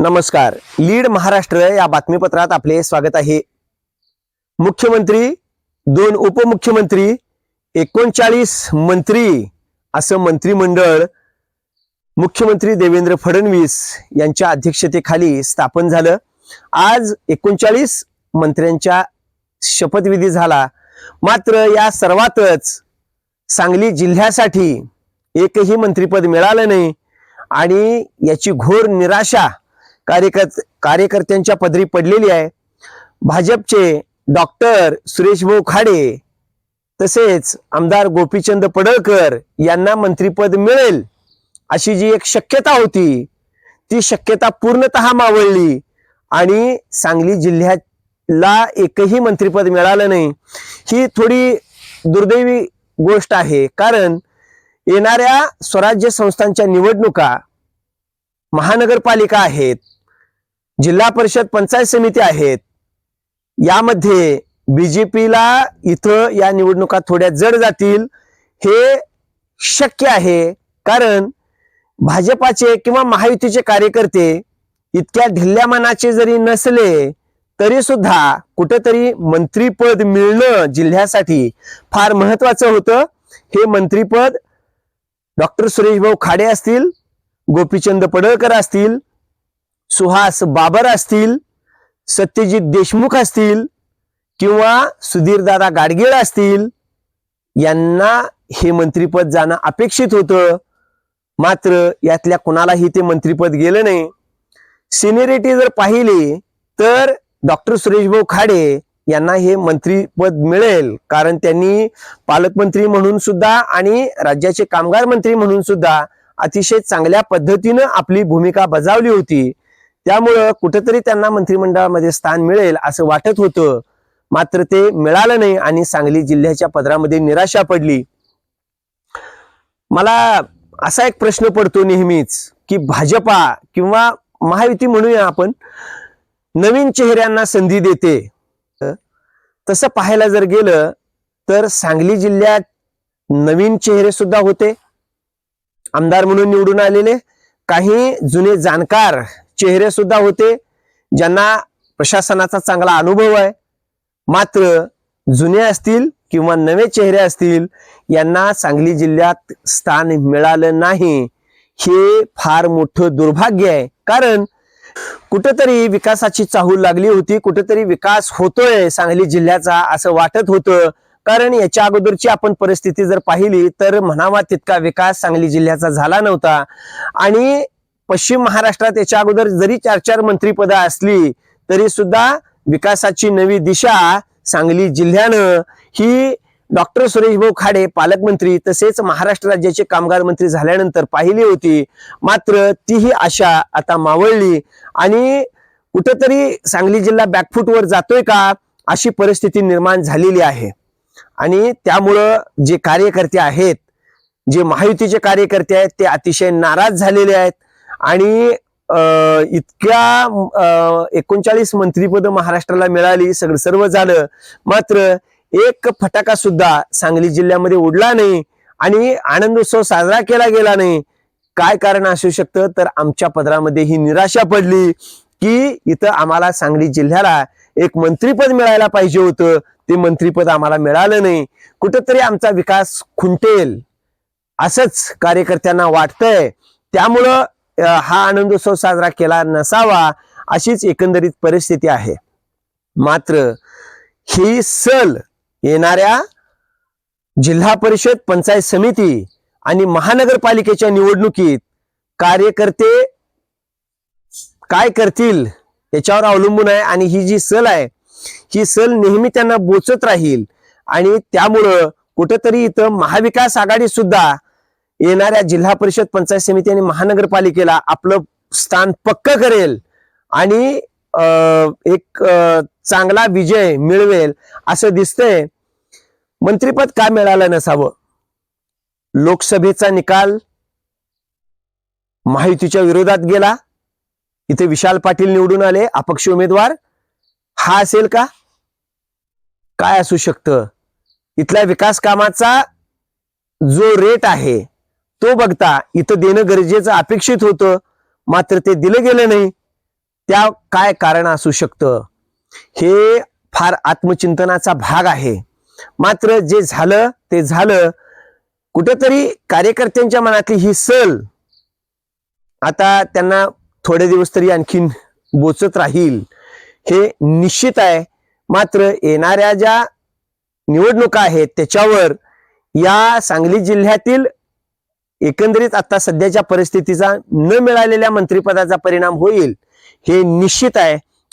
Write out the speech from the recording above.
नमस्कार. लीड महाराष्ट्र या बातमीपत्रात आपले स्वागत आहे. मुख्यमंत्री दोन उपमुख्यमंत्री एकोणचाळीस मंत्री असं मंत्रिमंडळ मुख्यमंत्री देवेंद्र फडणवीस यांच्या अध्यक्षतेखाली स्थापन झालं. आज एकोणचाळीस मंत्र्यांच्या शपथविधी झाला. मात्र या सर्वातच सांगली जिल्ह्यासाठी एकही मंत्रिपद मिळालं नाही आणि याची घोर निराशा कार्यकर्त कार्यकर्त्यांच्या पदरी पडलेली आहे. भाजपचे डॉक्टर सुरेश भाऊ खाडे तसेच आमदार गोपीचंद पडळकर यांना मंत्रीपद मिळेल अशी जी एक शक्यता होती ती शक्यता पूर्णतः मावळली आणि सांगली जिल्ह्याला एकही मंत्रिपद मिळालं नाही. ही थोडी दुर्दैवी गोष्ट आहे. कारण येणाऱ्या स्वराज्य संस्थांच्या निवडणुका महानगरपालिका आहेत. जिल्हा परिषद पंचायत समिती आहेत. यामध्ये बीजेपीला इथं या निवडणुका थोड्या जड जातील हे शक्य आहे. कारण भाजपाचे किंवा महायुतीचे कार्यकर्ते इतक्या ढिल्ल्या मनाचे जरी नसले तरी सुद्धा कुठेतरी मंत्रीपद मिळणं जिल्ह्यासाठी फार महत्वाचं होतं. हे मंत्रीपद डॉक्टर सुरेशभाऊ खाडे असतील गोपीचंद पडळकर असतील सुहास बाबर असतील सत्यजित देशमुख असतील किंवा सुधीरदादा गाडगीळ असतील यांना हे मंत्रिपद जाणं अपेक्षित होतं. मात्र यातल्या कुणालाही ते मंत्रिपद गेलं नाही. सिनियरिटी जर पाहिली तर डॉक्टर सुरेशभाऊ खाडे यांना हे मंत्रीपद मिळेल. कारण त्यांनी पालकमंत्री म्हणून सुद्धा आणि राज्याचे कामगार मंत्री म्हणून सुद्धा अतिशय चांगल्या पद्धतीनं आपली भूमिका बजावली होती. त्यामुळं कुठेतरी त्यांना मंत्रिमंडळामध्ये स्थान मिळेल असं वाटत होतं. मात्र ते मिळालं नाही आणि सांगली जिल्ह्याच्या पदरामध्ये निराशा पडली. मला असा एक प्रश्न पडतो नेहमीच की भाजपा किंवा महायुती म्हणूया आपण नवीन चेहऱ्यांना संधी देते. तसं पाहायला जर गेलं तर सांगली जिल्ह्यात नवीन चेहरे सुद्धा होते. आमदार म्हणून निवडून आलेले. काही जुने जाणकार चेहरे सुद्धा होते ज्यांना प्रशासनाचा चांगला अनुभव आहे. मात्र जुने असतील किंवा नवे चेहरे असतील यांना सांगली जिल्ह्यात स्थान मिळालं नाही. हे फार मोठं दुर्भाग्य आहे. कारण कुठंतरी विकासाची चाहूल लागली होती कुठंतरी विकास होतोय सांगली जिल्ह्याचा असं वाटत होतं. कारण याच्या अगोदरची आपण परिस्थिती जर पाहिली तर म्हणावा तितका विकास सांगली जिल्ह्याचा झाला नव्हता. आणि पश्चिम महाराष्ट्रात याच्या अगोदर जरी चार चार मंत्रीपद असली तरी सुद्धा विकासाची नवी दिशा सांगली जिल्ह्यानं. ही डॉक्टर सुरेशभाऊ खाडे पालकमंत्री तसेच महाराष्ट्र राज्याचे कामगार मंत्री झाल्यानंतर पाहिली होती. मात्र तीही आशा आता मावळली. आणि कुठंतरी सांगली जिल्हा बॅकफूटवर जातोय का अशी परिस्थिती निर्माण झालेली आहे. आणि त्यामुळं जे कार्यकर्ते आहेत जे महायुतीचे कार्यकर्ते आहेत ते अतिशय नाराज झालेले आहेत. आणि इतक्या एकोणचाळीस मंत्रीपद महाराष्ट्राला मिळाली सगळं सर्व झालं. मात्र एक फटाका सुद्धा सांगली जिल्ह्यामध्ये उडला नाही आणि आनंदोत्सव साजरा केला गेला नाही. काय कारण असू शकतं? तर आमच्या पदरामध्ये ही निराशा पडली की इथं आम्हाला सांगली जिल्ह्याला एक मंत्रीपद मिळायला पाहिजे होतं. ते मंत्रीपद आम्हाला मिळालं नाही. कुठंतरी आमचा विकास खुंटेल असंच कार्यकर्त्यांना वाटतंय. त्यामुळं हा आनंदोत्सव साजरा केला नसावा अशीच एकंदरीत परिस्थिती आहे. मात्र ही सल येणाऱ्या जिल्हा परिषद पंचायत समिती आणि महानगरपालिकेच्या निवडणुकीत कार्यकर्ते काय करतील याच्यावर अवलंबून आहे आणि ही जी सल आहे ही सल नेहमी त्यांना बोचत राहील आणि त्यामुळं कुठंतरी इथं महाविकास आघाडी सुद्धा येणाऱ्या जिल्हा परिषद पंचायत समिती आणि महानगरपालिकेला आपलं स्थान पक्क करेल आणि अं, एक चांगला विजय मिळवेल असं दिसतंय. मंत्रीपद का मिळालं नसावं? लोकसभेचा निकाल महायुतीच्या विरोधात गेला. इथे विशाल पाटील निवडून आले अपक्ष उमेदवार. हा असेल का? काय असू शकतं? इथल्या विकास कामाचा जो रेट आहे तो बघता इथं देणं गरजेचं अपेक्षित होतं. मात्र ते दिलं गेलं नाही. त्या काय कारण असू शकतं? हे फार आत्मचिंतनाचा भाग आहे. मात्र जे झालं ते झालं. कुठेतरी कार्यकर्त्यांच्या मनातली ही सल आता त्यांना थोडे दिवस तरी आणखीन बोचत राहील. हे निश्चित आहे. मात्र येणाऱ्या ज्या निवडणुका आहेत त्याच्यावर या सांगली जिल्ह्यातील एकंदरीत आता सध्याच्या परिस्थितीचा न मिळालेल्या मंत्रिपदाचा परिणाम होईल हे निश्चित आहे.